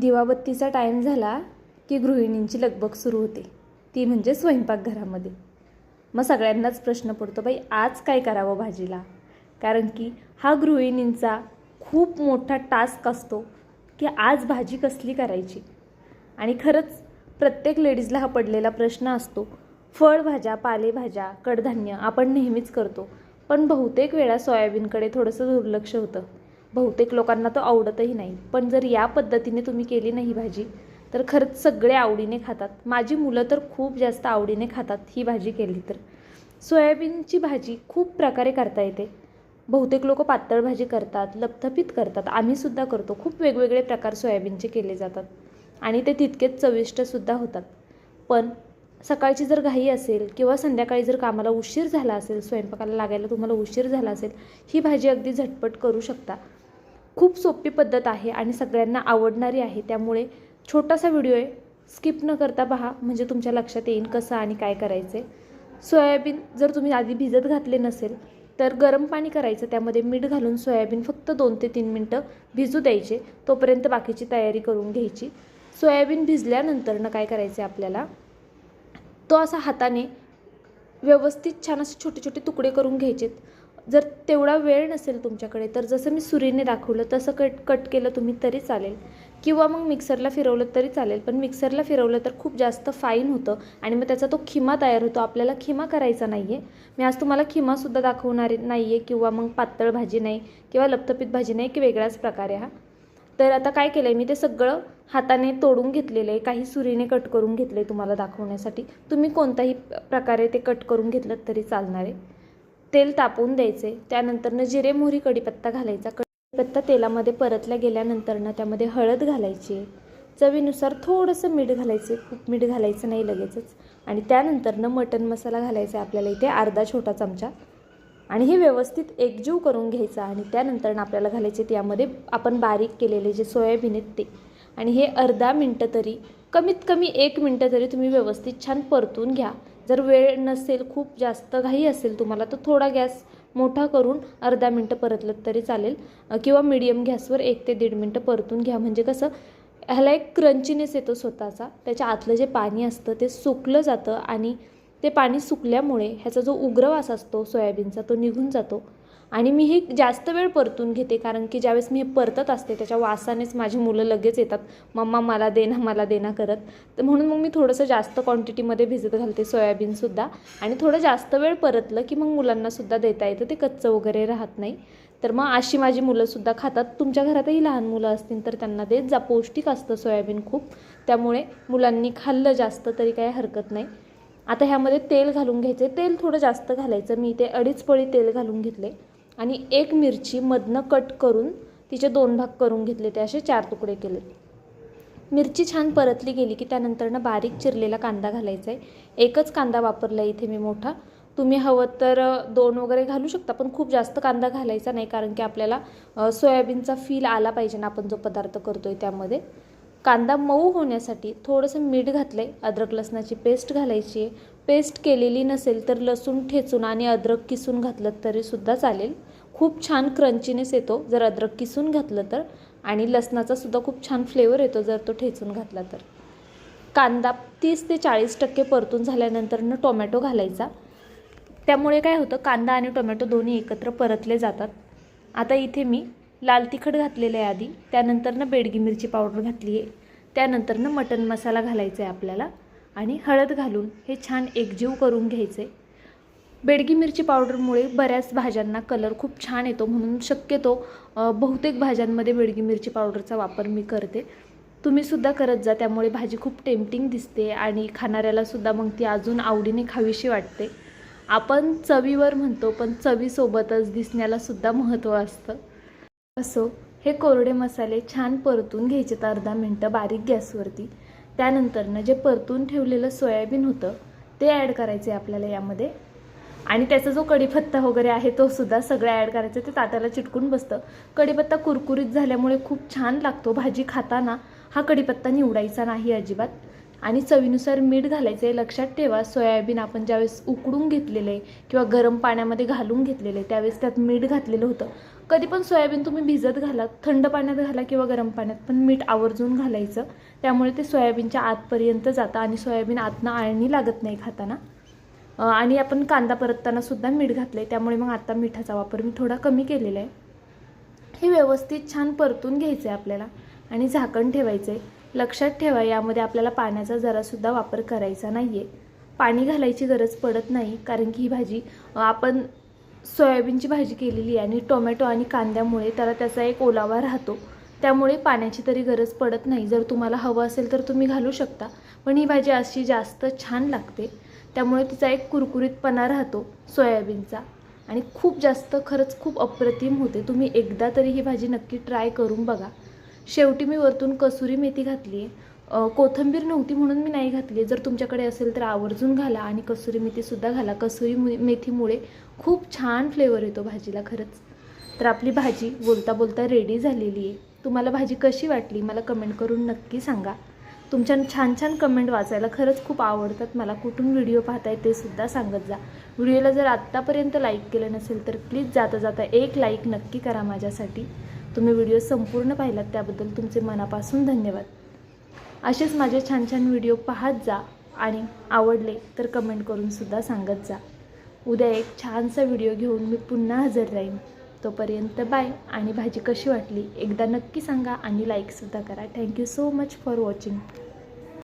दिवाबत्तीचा time झाला की गृहिणींची लगबग सुरू होते. ती म्हणजे स्वयंपाकघरामध्ये. मग सगळ्यांनाच प्रश्न पडतो बाई आज काय करावं भाजीला? कारण की हा गृहिणींचा खूप मोठा टास्क असतो की आज भाजी कसली करायची? आणि खरंच प्रत्येक लेडीजला हा पडलेला प्रश्न असतो फळभाज्या पालेभाज्या कडधान्य आपण नेहमीच करतो पण बहुतेक वेळा सोयाबीनकडे थोडंसं दुर्लक्ष होतं. बहुतेक लोकांना तो आवडतही नाही. पण जर या पद्धतीने तुम्ही केली नाही भाजी तर खरंच सगळे आवडीने खातात. माझी मुलं तर खूप जास्त आवडीने खातात ही भाजी केली तर. सोयाबीनची भाजी खूप प्रकारे करता येते. बहुतेक लोक पातळ भाजी करतात लपथपीत करतात. आम्हीसुद्धा करतो. खूप वेगवेगळे प्रकार सोयाबीनचे केले जातात. आणि ते तितकेच चविष्टसुद्धा होतात. पण सकाळची जर घाई असेल किंवा संध्याकाळी जर कामाला उशीर झाला असेल स्वयंपाकाला लागायला तुम्हाला उशीर झाला असेल ही भाजी अगदी झटपट करू शकता. खूप सोपी पद्धत आहे आणि सगळ्यांना आवडणारी आहे. त्यामुळे छोटासा व्हिडिओ आहे. स्किप न करता पहा म्हणजे तुमच्या लक्षात येईल कसं आणि काय करायचं आहे सोयाबीन जर तुम्ही आधी भिजत घातले नसेल तर गरम पाणी करायचं. त्यामध्ये मीठ घालून सोयाबीन फक्त दोन ते तीन मिनटं भिजू द्यायचे. तोपर्यंत बाकीची तयारी करून घ्यायची. सोयाबीन भिजल्यानंतरनं काय करायचं आहे आपल्याला? तो असा हाताने व्यवस्थित छान असे छोटे छोटे तुकडे करून घ्यायचेत. जर तेवढा वेळ नसेल तुमच्याकडे तर जसं मी सुरीने दाखवलं तसं कट कट केलं तुम्ही तरी चालेल. किंवा मग मिक्सरला फिरवलं तरी चालेल पण मिक्सरला फिरवलं तर खूप जास्त फाईन होतं आणि मग त्याचा तो खिमा तयार होतो. आपल्याला खिमा करायचा नाही आहे मी आज तुम्हाला खिमासुद्धा दाखवणार नाही आहे किंवा मग पातळ भाजी नाही किंवा लपतपीत भाजी नाही की वेगळाच प्रकार आहे हा. तर आता काय केलं आहे मी ते सगळं हाताने तोडून घेतलेलं आहे. काही सुरीने कट करून घेतलं आहे तुम्हाला दाखवण्यासाठी. तुम्ही कोणताही प्रकारे ते कट करून घेतलं तरी चालणार आहे. तेल तापवून द्यायचे. त्यानंतरनं जिरे मोहरी कढीपत्ता घालायचा. कढीपत्ता तेलामध्ये परतल्या गेल्यानंतरनं त्यामध्ये हळद घालायची. चवीनुसार थोडंसं मीठ घालायचं. खूप मीठ घालायचं नाही लगेचच. आणि त्यानंतरनं मटन मसाला घालायचा आहे आपल्याला इथे अर्धा छोटा चमचा. आणि हे व्यवस्थित एकजीव करून घ्यायचं आणि त्यानंतर आपल्याला घालायचे त्यामध्ये आपण बारीक केलेले जे सोयाबीन आहेत ते. आणि हे अर्धा मिनटं तरी कमीत कमी एक मिनटं तरी तुम्ही व्यवस्थित छान परतून घ्या. जर वेळ नसेल खूप जास्त घाई असेल तुम्हाला तर थोडा गॅस मोठा करून अर्धा मिनटं परतलं तरी चालेल. किंवा मिडियम गॅसवर एक ते दीड मिनटं परतून घ्या. म्हणजे कसं ह्याला एक क्रंचीनेस येतो स्वतःचा. त्याच्या आतलं जे पाणी असतं ते सुकलं जातं आणि ते पाणी सुकल्यामुळे ह्याचा जो उग्र वास असतो सोयाबीनचा तो निघून जातो. आणि मी हे जास्त वेळ परतून घेते कारण की ज्यावेळेस मी हे परतत असते त्याच्या वासानेच माझी मुलं लगेच येतात. मम्मा मला देना मला देना करत. तर म्हणून मग मी थोडंसं जास्त क्वांटिटीमध्ये भिजत घालते सोयाबीनसुद्धा आणि थोडं जास्त वेळ परतलं की मग मुलांनासुद्धा देता येतं ते कच्चं वगैरे राहत नाही. तर मग अशी माझी मुलंसुद्धा खातात. तुमच्या घरातही लहान मुलं असतील तर त्यांना देत जा. पौष्टिक असतं सोयाबीन खूप. त्यामुळे मुलांनी खाल्लं जास्त तरी काही हरकत नाही. आता ह्यामध्ये तेल घालून घ्यायचे तेल थोडं जास्त घालायचं. मी इथे अडीच पळी तेल घालून घेतले. आणि एक मिरची मधनं कट करून तिचे दोन भाग करून घेतले. ते असे चार तुकडे केले. मिरची छान परतली गेली की त्यानंतरनं बारीक चिरलेला कांदा घालायचा आहे एकच कांदा वापरला आहे इथे मी मोठा. तुम्ही हवं तर दोन वगैरे घालू शकता पण खूप जास्त कांदा घालायचा नाही कारण की आपल्याला सोयाबीनचा फील आला पाहिजे ना आपण जो पदार्थ करतो आहे त्यामध्ये. कांदा मऊ होण्यासाठी थोडंसं मीठ घातलं आहे अद्रक लसणाची पेस्ट घालायची आहे. पेस्ट केलेली नसेल तर लसूण ठेचून आणि अद्रक किसून घातलं तरीसुद्धा चालेल. खूप छान क्रंचीनेस येतो. जर अद्रक किसून घातलं तर. आणि लसणाचासुद्धा खूप छान फ्लेवर येतो जर तो ठेचून घातला तर. कांदा तीस ते चाळीस टक्के परतून झाल्यानंतरनं टोमॅटो घालायचा. त्यामुळे काय होतं? कांदा आणि टोमॅटो दोन्ही एकत्र परतले जातात. आता इथे मी लाल तिखट घातलेलं आहे आधी. त्यानंतरनं बेडगी मिरची पावडर घातली आहे. त्यानंतरनं मटण मसाला घालायचा आहे आपल्याला आणि हळद घालून हे छान एकजीव करून घ्यायचं आहे. बेडगी मिरची पावडरमुळे बऱ्याच भाज्यांना कलर खूप छान येतो म्हणून शक्यतो बहुतेक भाज्यांमध्ये बेडगी मिरची पावडरचा वापर मी करते. तुम्हीसुद्धा करत जा त्यामुळे भाजी खूप टेम्पटिंग दिसते आणि खाणाऱ्यालासुद्धा मग ती अजून आवडीने खावीशी वाटते. आपण चवीवर म्हणतो पण चवीसोबतच दिसण्यालासुद्धा महत्त्व असतं. असो हे कोरडे मसाले छान परतून घ्यायचे तर अर्धा मिनटं बारीक गॅसवरती. त्यानंतरनं जे परतून ठेवलेलं सोयाबीन होतं ते ॲड करायचे आपल्याला यामध्ये. आणि त्याचा जो कढीपत्ता वगैरे आहे तो सुद्धा सगळं ॲड करायचं ते ताटाला चिटकून बसतं. कढीपत्ता कुरकुरीत झाल्यामुळे खूप छान लागतो. भाजी खाताना हा कढीपत्ता निवडायचा नाही अजिबात. आणि चवीनुसार मीठ घालायचं आहे लक्षात ठेवा सोयाबीन आपण ज्यावेळेस उकडून घेतलेलं आहे किंवा गरम पाण्यामध्ये घालून घेतलेलं आहे त्यावेळेस त्यात मीठ घातलेलं होतं. कधी पण सोयाबीन तुम्ही भिजत घाला थंड पाण्यात घाला किंवा गरम पाण्यात पण मीठ आवर्जून घालायचं. त्यामुळे ते सोयाबीनच्या आतपर्यंत जातं आणि सोयाबीन आतनं आळणी लागत नाही खाताना. आणि आपण कांदा परतताना सुद्धा मीठ घातलं आहे त्यामुळे मग आता मिठाचा वापर मी थोडा कमी केलेला आहे. हे व्यवस्थित छान परतून घ्यायचं आहे आपल्याला आणि झाकण ठेवायचं आहे लक्षात ठेवा यामध्ये आपल्याला पाण्याचा जरासुद्धा वापर करायचा नाही आहे पाणी घालायची गरज पडत नाही कारण की ही भाजी आपण सोयाबीनची भाजी केलेली आहे आणि टोमॅटो आणि कांद्यामुळे त्याला त्याचा एक ओलावा राहतो. त्यामुळे पाण्याची तरी गरज पडत नाही. जर तुम्हाला हवं असेल तर तुम्ही घालू शकता. पण ही भाजी अशी जास्त छान लागते. त्यामुळे तिचा एक कुरकुरीतपणा राहतो सोयाबीनचा. आणि खूप जास्त खरंच खूप अप्रतिम होते. तुम्ही एकदा तरी ही भाजी नक्की ट्राय करून बघा. शेवटी मी वरतून कसुरी मेथी घातली आहे कोथिंबीर नव्हती म्हणून मी नाही घातली जर तुमच्याकडे असेल तर आवर्जून घाला आणि कसुरी मेथीसुद्धा घाला. कसुरी मेथीमुळे खूप छान फ्लेवर येतो भाजीला खरंच. तर आपली भाजी बोलता बोलता रेडी झालेली आहे तुम्हाला भाजी कशी वाटली मला कमेंट करून नक्की सांगा. तुमच्या छान छान कमेंट वाचायला खरंच खूप आवडतात. मला कुठून व्हिडिओ पाहताय ते सुद्धा सांगत जा. व्हिडिओला जर आत्तापर्यंत लाईक केलं नसेल तर प्लीज जाता जाता एक लाईक नक्की करा माझ्यासाठी. तुम्ही व्हिडिओ संपूर्ण पाहिलात त्याबद्दल तुमचे मनापासून धन्यवाद. असेच माझे छान छान व्हिडिओ पाहत जा आणि आवडले तर कमेंट करूनसुद्धा सांगत जा. उद्या एक छानसा व्हिडिओ घेऊन मी पुन्हा हजर राहीन. तोपर्यंत बाय आणि भाजी कशी वाटली एकदा नक्की सांगा आणि लाईकसुद्धा करा. Thank you so much for watching